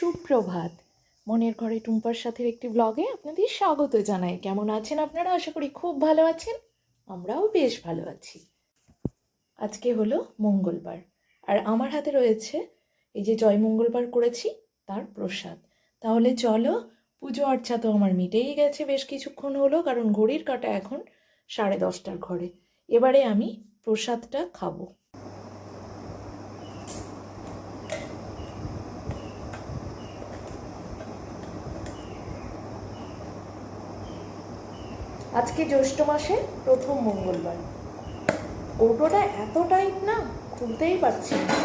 সুপ্রভাত। মনের ঘরে টুম্পার সাথের একটি ব্লগে আপনাদের স্বাগত জানাই। কেমন আছেন আপনারা? আশা করি খুব ভালো আছেন। আমরাও বেশ ভালো আছি। আজকে হলো মঙ্গলবার। আর আমার হাতে রয়েছে এই যে জয় মঙ্গলবার করেছি, তার প্রসাদ। তাহলে চলো, পুজো আর্চা তো আমার মিটেই গেছে। বেশ কিছুক্ষণ হলো, কারণ ঘড়ির কাটা এখন সাড়ে দশটার ঘরে। এবারে আমি প্রসাদটা খাব। আজকে জ্যৈষ্ঠ মাসে প্রথম মঙ্গলবার। কৌটোটা এত টাইট না, খুলতেই পারছি না।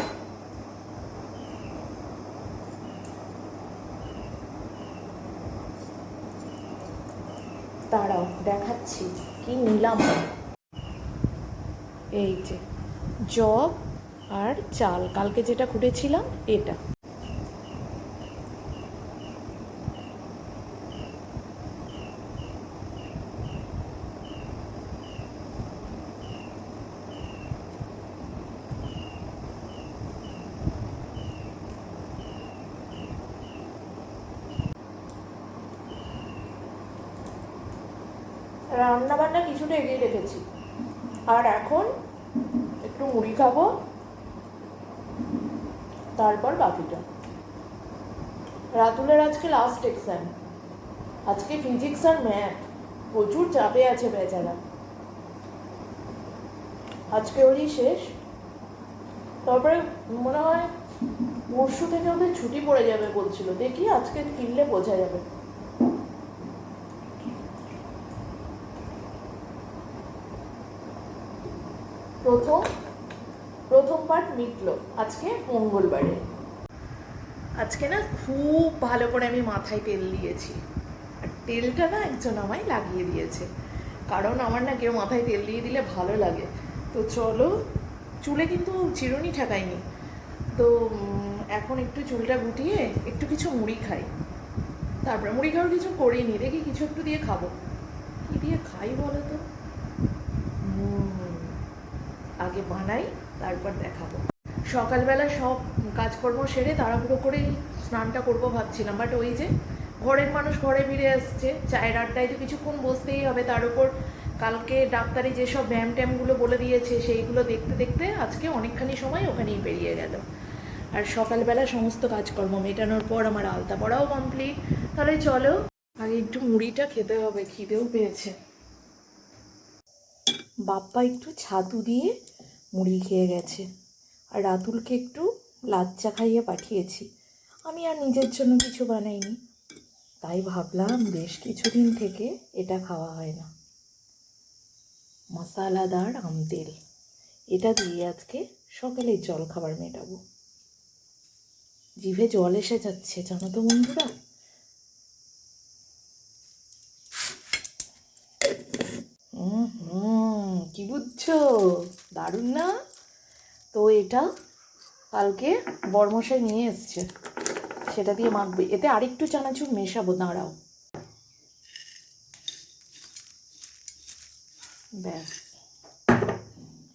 দাঁড়াও, দেখাচ্ছি কি নিলাম। এই যে, জব আর চাল, কালকে যেটা খুঁটেছিলাম, এটা রান্না বান্না কিছুটা এগিয়ে রেখেছি। আর এখন একটু মুড়ি খাব, তারপর বাকিটা। রাতুলের আজকে লাস্ট এক্সাম আজকে ফিজিক্স আর ম্যাথ প্রচুর চাপে আছে বেচারা। আজকে ওরই শেষ। তারপরে মনে হয় পরশু থেকে ওদের ছুটি পড়ে যাবে বলছিল। দেখি আজকে কিনলে বোঝা যাবে। প্রথম প্রথম পার্ট মিটলো আজকে মঙ্গলবারে। আজকে না খুব ভালো করে আমি মাথায় তেল দিয়েছি। আর তেলটা না একজন আমায় লাগিয়ে দিয়েছে। কারণ আমার না কেউ মাথায় তেল দিয়ে দিলে ভালো লাগে। তো চলো, চুলে কিন্তু চিরুনি ঠেকাইনি। তো এখন একটু চুলটা গুটিয়ে একটু কিছু মুড়ি খাই। তারপরে মুড়ি খাওয়ার কিছু করিনি, দেখি কিছু একটু দিয়ে খাব। কী দিয়ে খাই বলো তো? আগে বানাই, তারপর দেখাবো। সকালবেলা সব কাজকর্ম সেরে তাড়াহুড়ো করেই স্নানটা করব ভাবছিলাম বাট ওই যে ঘরের মানুষ ঘরে ফিরে আসছে, চায়ের আড্ডায় তো কিছুক্ষণ বসতেই হবে, তার উপর কালকে ডাক্তারি যেসব ব্যায়াম ট্যামগুলো বলে দিয়েছে, সেইগুলো দেখতে দেখতে আজকে অনেকখানি সময় ওখানেই পেরিয়ে গেল। আর সকালবেলা সমস্ত কাজকর্ম মেটানোর পর আমার আলতা পড়াও কমপ্লিট তাহলে চলো, আর একটু মুড়িটা খেতে হবে, খিদেও পেয়েছে। বাপ্পা একটু ছাতু দিয়ে মুড়ি খেয়ে গেছে। আর রাতুলকে একটু লাচ্চা খাইয়ে পাঠিয়েছি। আমি আর নিজের জন্য কিছু বানাইনি। তাই ভাবলাম বেশ কিছুদিন থেকে এটা খাওয়া হয় না। মশালাদার আম তেল। এটা দিয়ে আজকে সকালে জল খাবার মেটাবো। জিভে জল এসে যাচ্ছে, জানো তো বন্ধুরা? কি দারুণ না? তো এটা কালকে বরমশাই নিয়ে এসছে। সেটা দিয়ে মাখবে। এতে আরেকটু চানাচুর মেশাবো, দাঁড়াও। ব্যাস।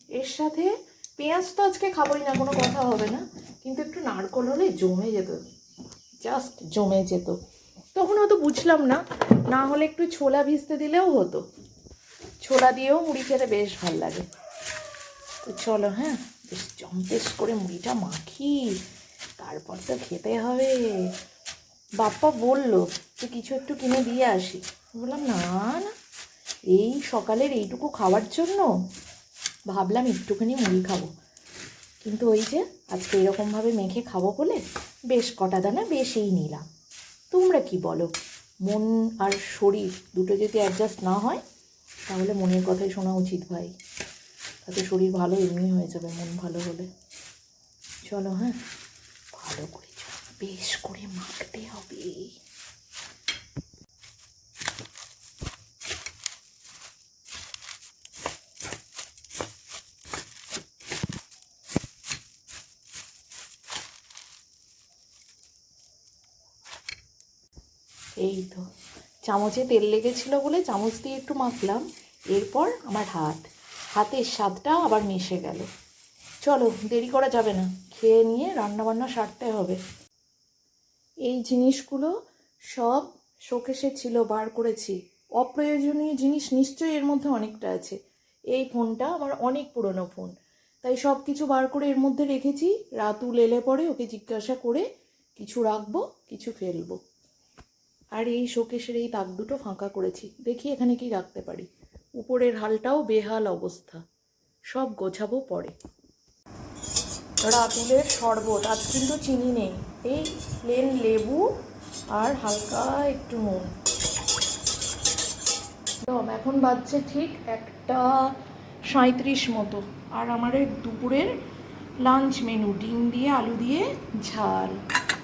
এর সাথে পেঁয়াজ তো আজকে খাবোই না, কোনো কথা হবে না। কিন্তু একটু নারকল হলে জমে যেত। জাস্ট জমে যেত। তখন হয়তো বুঝলাম না। না হলে একটু ছোলা ভিজতে দিলেও হতো। ছোলা দিয়েও মুড়ি খেতে বেশ ভালো লাগে। তো চলো হ্যাঁ? বেশ জম্পেশ করে মুড়িটা মাখি, তারপর তো খেতে হবে। বাপ্পা বলল যে কিছু একটু কিনে দিয়ে আসি। বললাম, না না, এই সকালের এইটুকু খাওয়ার জন্য ভাবলাম একটুখানি মুড়ি খাব। কিন্তু ওই যে আজকে এরকমভাবে মেখে খাব বলে বেশ কটা দানা বেশিই নিলাম। তোমরা কি বলো? মন আর শরীর দুটো যদি অ্যাডজাস্ট না হয় তাহলে মনের কথাই শোনা উচিত ভাই। তাতে শরীর ভালো, এমনি হয়ে যাবে মন ভালো হলে। চলো হ্যাঁ? ভালো করে বেশ করে মাখতে হবে। এই তো, চামচে তেল লেগেছিল বলে চামচ দিয়ে একটু মাখলাম। এরপর আমার হাত। হাতের স্বাদটা আবার মিশে গেল। চলো, দেরি করা যাবে না। খেয়ে নিয়ে রান্না বান্না সারতে হবে। এই জিনিসগুলো সব শোকেসে ছিল, বার করেছি। অপ্রয়োজনীয় জিনিস নিশ্চয়ই এর মধ্যে অনেকটা আছে। এই ফোনটা আমার অনেক পুরনো ফোন। তাই সব কিছু বার করে এর মধ্যে রেখেছি। রাতুল এলে পরে ওকে জিজ্ঞাসা করে কিছু রাখব, কিছু ফেলব। আর এই শোকেশের এই তাক দুটো ফাঁকা করেছি। দেখি এখানে কি রাখতে পারি। উপরের হালটাও বেহাল অবস্থা। সব গোছাবো পরে। রাতুলের শরবত, আজ কিন্তু চিনি নেই। এই প্লেন লেবু আর হালকা একটু নুন। এখন বাজছে ঠিক একটা সাঁত্রিশ মতো। আর আমার দুপুরের লাঞ্চ মেনু ডিম দিয়ে আলু দিয়ে ঝাল।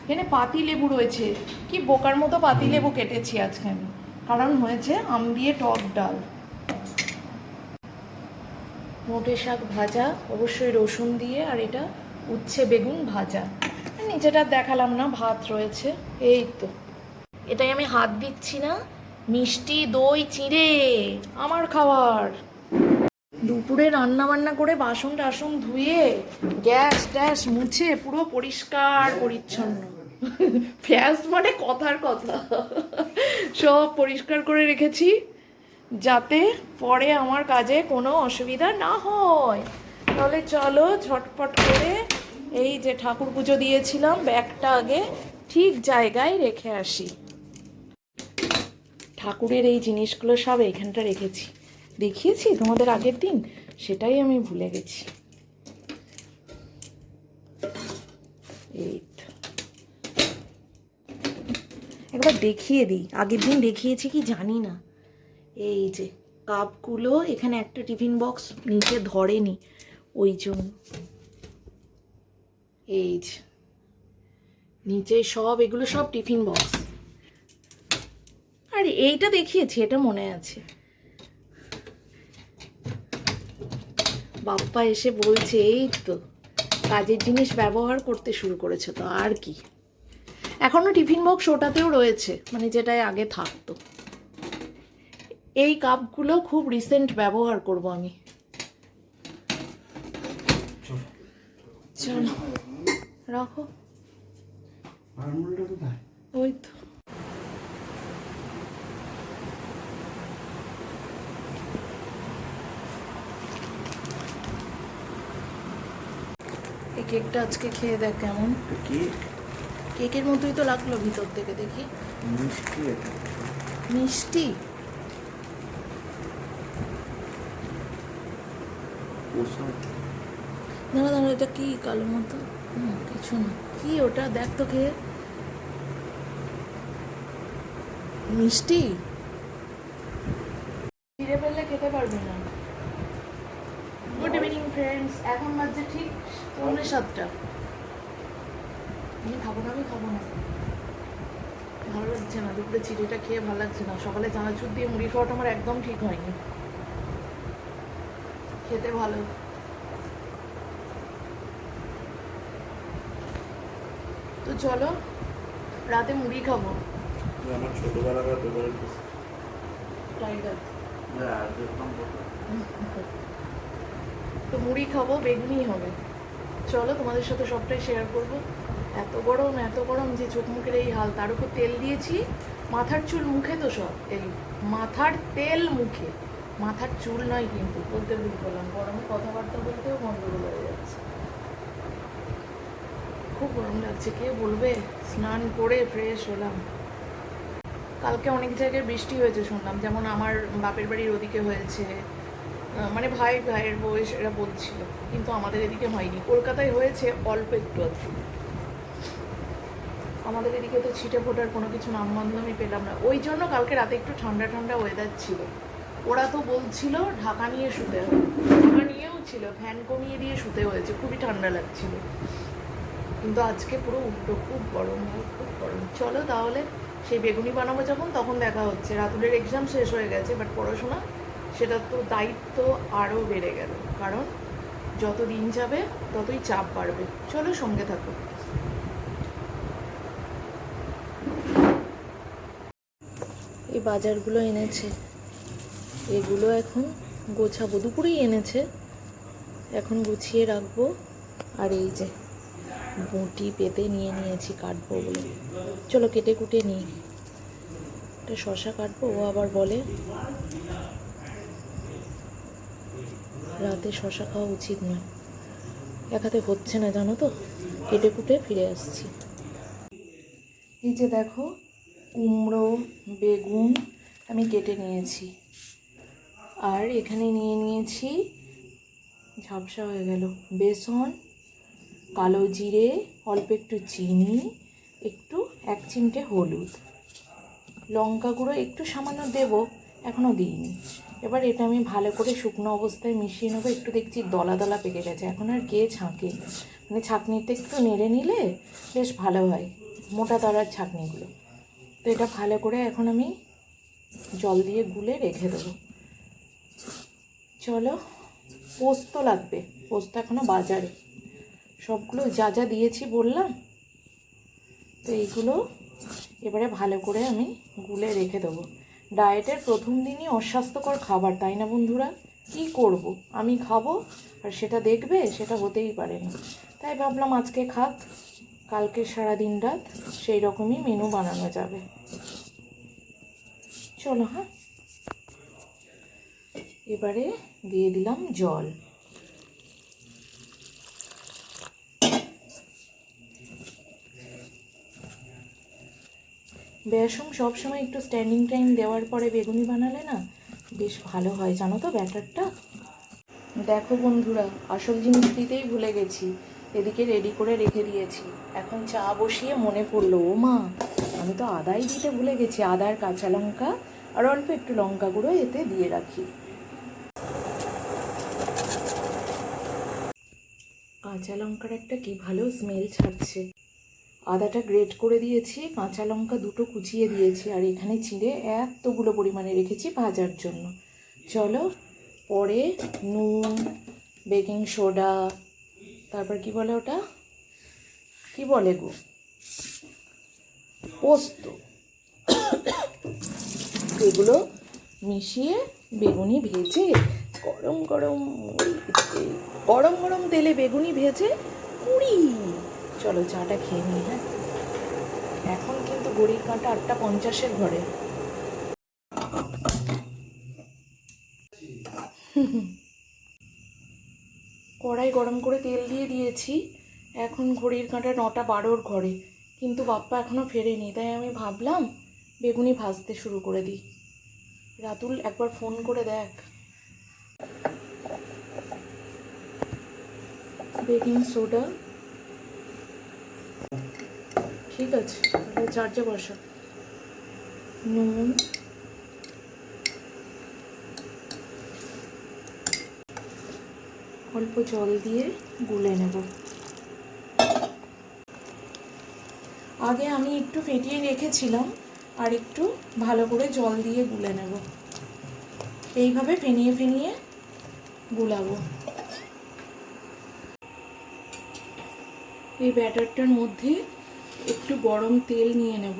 এখানে পাতি লেবু রয়েছে। কি বোকার মতো পাতি লেবু কেটেছি আজকে আমি। কারণ হয়েছে আম দিয়ে টক ডাল। মোটে শাক ভাজা, অবশ্যই রসুন দিয়ে, আর এটা উচ্ছে বেগুন ভাজা। নিচেটা দেখালাম না, ভাত রয়েছে, এই তো। এটাই আমি হাত দিচ্ছি না, মিষ্টি দই চিড়ে, আমার খাবার দুপুরে রান্না বান্না করে বাসন টাসন ধুয়ে গ্যাস ট্যাস মুছে পুরো পরিষ্কার পরিচ্ছন্ন। ফ্যাস মানে কথার কথা। সব পরিষ্কার করে রেখেছি। যাতে পরে আমার কাজে কোনো অসুবিধা না হয়। তাহলে চলো ঝটপট করে এই যে ঠাকুর পুজো দিয়েছিলাম, ব্যাগটা আগে ঠিক জায়গায় রেখে আসি। ঠাকুরের এই জিনিসগুলো সব এইখানটা রেখেছি। দেখিয়েছি তোমাদের আগের দিন? সেটাই আমি ভুলে গেছি। এই একবার দেখিয়ে দিই। আগের দিন দেখিয়েছি কি জানি না। এই যে কাপগুলো এখানে একটা টিফিন বক্স নিচে ধরেনি, ওই জন্য। এই যে নিচে সব, এগুলো সব টিফিন বক্স। আর, এইটা দেখিয়েছি, এটা মনে আছে। বাপ্পা এসে বলছে, এই তো, কাজের জিনিস ব্যবহার করতে শুরু করেছে তো, আর কি? এখনও টিফিন বক্স ওটাতেও রয়েছে মানে যেটাই আগে থাকতো। এই কাপগুলো খুব রিসেন্ট ব্যবহার করব আমি। চলো। রাখো। ওই তো। এই কেকটা আজকে খেয়ে দেখ কেমন। কি কেকের মতোই তো লাগল ভিতর থেকে দেখি। মিষ্টি মিষ্টি? দাঁড়া দাঁড়া এটা কি? কালো মতো? কিছু না। কি ওটা? দেখ তো খেয়ে। মিষ্টি? ফেললে খেতে পারবি না। গুড ইভিনিং ফ্রেন্ডস এখন বাজছে ঠিক পৌনে সাতটা। আমি খাব না আমি খাব না। ভালো লাগছে না দুপুরে চিড়েটা খেয়ে ভালো লাগছে না। সকালে চানাচুর দিয়ে মুড়ি খাওয়াটা আমার একদম ঠিক হয়নি। খেতে ভালো। তো চলো রাতে মুড়ি খাব। আমার ছোটবেলাকার ফেভারিট টাইগার। তো মুড়ি খাব বেগুনি হবে। চলো তোমাদের সাথে সবটাই শেয়ার করব। এত গরম এত গরম যে চোখ মুখের এই হাল তার উপর তেল দিয়েছি। মাথার চুল মুখে তো সব এই মাথার তেল মুখে। মাথার চুল নয় কিন্তু, বলতে ভুল করলাম গরমে কথাবার্তা বলতেও গন্ডগোল হয়ে যাচ্ছে। খুব গরম লাগছে, কে বলবে? স্নান করে ফ্রেশ হলাম। কালকে অনেক জায়গায় বৃষ্টি হয়েছে শুনলাম, যেমন আমার বাপের বাড়ির ওদিকে হয়েছে। মানে ভাই, ভাইয়ের বয়স এরা বলছিল, কিন্তু আমাদের এদিকে হয়নি। কলকাতায় হয়েছে অল্প একটু আধটু। আমাদের এদিকে তো ছিটে ফোটার কোনো কিছু নামগন্ধ পেলাম না। ওই জন্য কালকে রাতে একটু ঠান্ডা ঠান্ডা ওয়েদার ছিল। ওরা তো বলছিল ঢাকা নিয়ে শুতে হবে। ঢাকা নিয়েও ছিল ফ্যান কমিয়ে দিয়ে শুতে হয়েছে, খুবই ঠান্ডা লাগছিল। কিন্তু আজকে পুরো উল্টো, খুব গরম খুব গরম। চলো তাহলে সেই বেগুনি বানাবো যখন, তখন দেখা হচ্ছে। রাতুলের এক্সাম শেষ হয়ে গেছে বাট পড়াশোনা সেটা তো দায়িত্ব আরও বেড়ে গেল। কারণ যত দিন যাবে, ততই চাপ বাড়বে। চলো সঙ্গে থাকো। এই বাজারগুলো এনেছে। এগুলো এখন গোছাবো। দুপুরেই এনেছে। এখন গুছিয়ে রাখব। আর এই যে বটি পেতে নিয়ে নিয়েছি কাটবো বলে। চলো কেটে কুটে নিই। একটা শশা কাটবো, ও আবার বলে, রাতে শশা খাওয়া উচিত নয়। এক হাতে হচ্ছে না, জানো তো? কেটে কুটে ফিরে আসছি। এই যে দেখো, কুমড়ো, বেগুন আমি কেটে নিয়েছি। আর এখানে নিয়ে নিয়েছি ঝাপসা হয়ে গেল। বেসন, কালো জিরে, অল্প একটু চিনি, একটু এক চিমটে হলুদ। লঙ্কা গুঁড়ো একটু সামান্য দেব এখনও দিইনি। এবার এটা আমি ভালো করে শুকনো অবস্থায় মিশিয়ে নেব, একটু দেখছি দলা দলা পেকে গেছে। এখন আর কে ছাঁকে মানে ছাঁকনিতে একটু নেড়ে নিলে বেশ ভালো হয়, মোটা তারার ছাঁকনিগুলো। তো এটা ভালো করে এখন আমি জল দিয়ে গুলে রেখে দেবো। চলো, পোস্ত লাগবে, পোস্ত এখনও বাজারে। সবগুলো যা যা দিয়েছি বললাম, তো এইগুলো এবারে ভালো করে আমি গুলে রেখে দেবো। ডায়েটের প্রথম দিনই অস্বাস্থ্যকর খাবার, তাই না বন্ধুরা? কি করব? আমি খাব আর সেটা দেখবে, সেটা হতেই পারে না। তাই ভাবলাম আজকে খাক, কালকে সারা দিন রাত সেই রকমই মেনু বানানো যাবে। চলো হ্যাঁ? এবারে দিয়ে দিলাম জল। বেসম সবসময় একটু স্ট্যান্ডিং টাইম দেওয়ার পরে বেগুনি বানালে না বেশ ভালো হয়, জানো তো ব্যাটারটা? দেখো বন্ধুরা, আসল জিনিস দিতেই ভুলে গেছি, এদিকে রেডি করে রেখে দিয়েছি। এখন চা বসিয়ে মনে পড়ল, ও মা, আমি তো আদাই দিতে ভুলে গেছি আদার কাঁচা লঙ্কা, আর অল্প একটু লঙ্কা গুঁড়ো এতে দিয়ে রাখি। কাঁচা লঙ্কার একটা কি ভালো স্মেল ছাড়ছে। আদাটা গ্রেট করে দিয়েছি, কাঁচা লঙ্কা দুটো কুচিয়ে দিয়েছি, আর এখানে চিঁড়ে এতগুলো পরিমাণে রেখেছি ভাজার জন্য। চলো, পরে নুন বেকিং সোডা তারপর কি বলে ওটা? কি বলে গো? পোস্ত। এগুলো মিশিয়ে বেগুনি ভেজে গরম গরম মুড়িতে গরম গরম তেলে বেগুনি ভেজে মুড়ি। চলো চাটা খেয়ে নিই হ্যাঁ? এখন কিন্তু ঘড়ির কাঁটা আটটা পঞ্চাশের ঘরে। কড়াই গরম করে তেল দিয়ে দিয়েছি। এখন ঘড়ির কাঁটা নটা বারোর ঘরে। কিন্তু বাপ্পা এখনও ফেরেনি, তাই আমি ভাবলাম বেগুনি ভাজতে শুরু করে দিই। রাতুল একবার ফোন করে দেখ। Baking soda. ঠিক আছে চার্জে বসা নুন। অল্প জল দিয়ে গুলে নেব। আগে আমি একটু ফেটিয়ে রেখেছিলাম, আর একটু ভালো করে জল দিয়ে গুলে নেব। এইভাবে ফেনিয়ে ফেনিয়ে গুলাবো। এই ব্যাটারটার মধ্যে একটু গরম তেল নিয়ে নেব।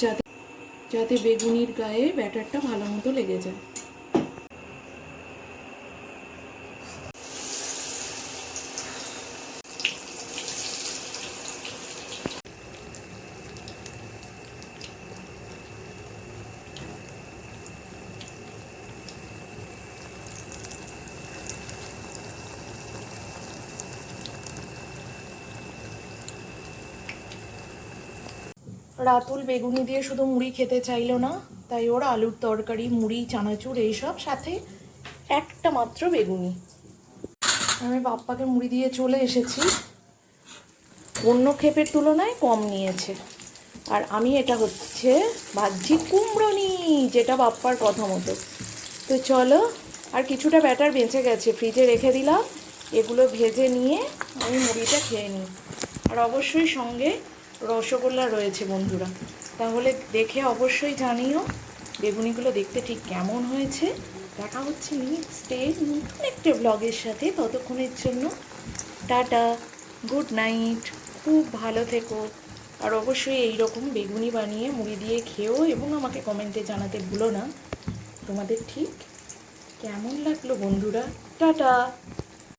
যাতে যাতে বেগুনির গায়ে ব্যাটারটা ভালো মতো লেগে যায়। রাতুল বেগুনি দিয়ে শুধু মুড়ি খেতে চাইলো না, তাই ওর আলুর তরকারি, মুড়ি, চানাচুর এইসব সাথে একটা মাত্র বেগুনি। আমি বাপ্পাকে মুড়ি দিয়ে চলে এসেছি। অন্য ক্ষেপের তুলনায় কম নিয়েছে। আর আমি এটা হচ্ছে ভাবছি কুমড়োনি যেটা বাপ্পার কথা মতো। তো চলো, আর কিছুটা ব্যাটার বেঁচে গেছে, ফ্রিজে রেখে দিলাম। এগুলো ভেজে নিয়ে আমি মুড়িটা খেয়ে নিই। আর অবশ্যই সঙ্গে রসগোল্লা রয়েছে বন্ধুরা। তাহলে দেখে অবশ্যই জানিও, বেগুনিগুলো দেখতে ঠিক কেমন হয়েছে। দেখা হচ্ছে নেক্সট ডে নতুন একটা ব্লগের সাথে। ততক্ষণের জন্য টাটা গুড নাইট খুব ভালো থেকো। আর অবশ্যই এই রকম বেগুনি বানিয়ে মুড়ি দিয়ে খেও এবং আমাকে কমেন্টে জানাতে ভুলো না। তোমাদের ঠিক কেমন লাগল বন্ধুরা? টাটা!